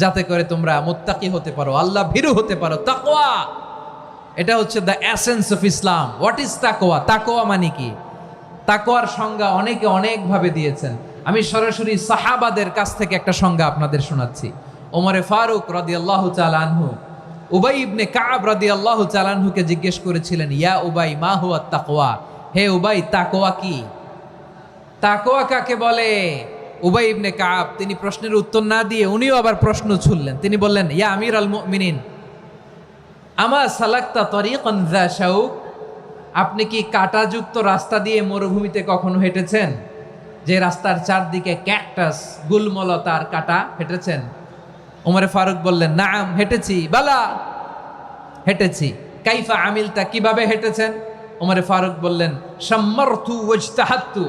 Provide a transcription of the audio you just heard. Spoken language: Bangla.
যাতে করে তোমরা মুত্তাকি হতে পারো, আল্লাহ ভীরু হতে পারো। তাকোয়া এটা হচ্ছে the essence of Islam what is তাকোয়া তাকোয়া মানে কি? তাকোয়ার সংজ্ঞা অনেকে অনেকভাবে দিয়েছেন। আমি সরাসরি সাহাবাদের কাছ থেকে একটা সংজ্ঞা আপনাদের শোনাচ্ছি। ওমরে ফারুক রদি আল্লাহ চালানহু উবাই ইবনে কাব রদি আল্লাহ চালানহুকে জিজ্ঞেস করেছিলেন, ইয়া উবাই, মা হুয়া তাকোয়া হে উবাই তাকোয়া কি? তাকোয়া কাকে বলে? উবাই ইবনে কাব তিনি প্রশ্নের উত্তর না দিয়ে উনিও আবার প্রশ্ন ছুড়লেন। তিনি বললেন, ইয়া আমির আল মিনিন আমার সালাক্তা যা শাউক আপনি কি কাঁটাযুক্ত রাস্তা দিয়ে মরুভূমিতে কখনো হেঁটেছেন? যে রাস্তার চারদিকে ক্যাকটাস গুলমলতার কাটা হেঁটেছেন? ওমরে ফারুক বললেন, নাম, হেঁটেছি, বালা, হেঁটেছি। কাইফা আমিলতা, কীভাবে হেঁটেছেন? ওমরে ফারুক বললেন সম্মর্থু ওজতাহাত্তু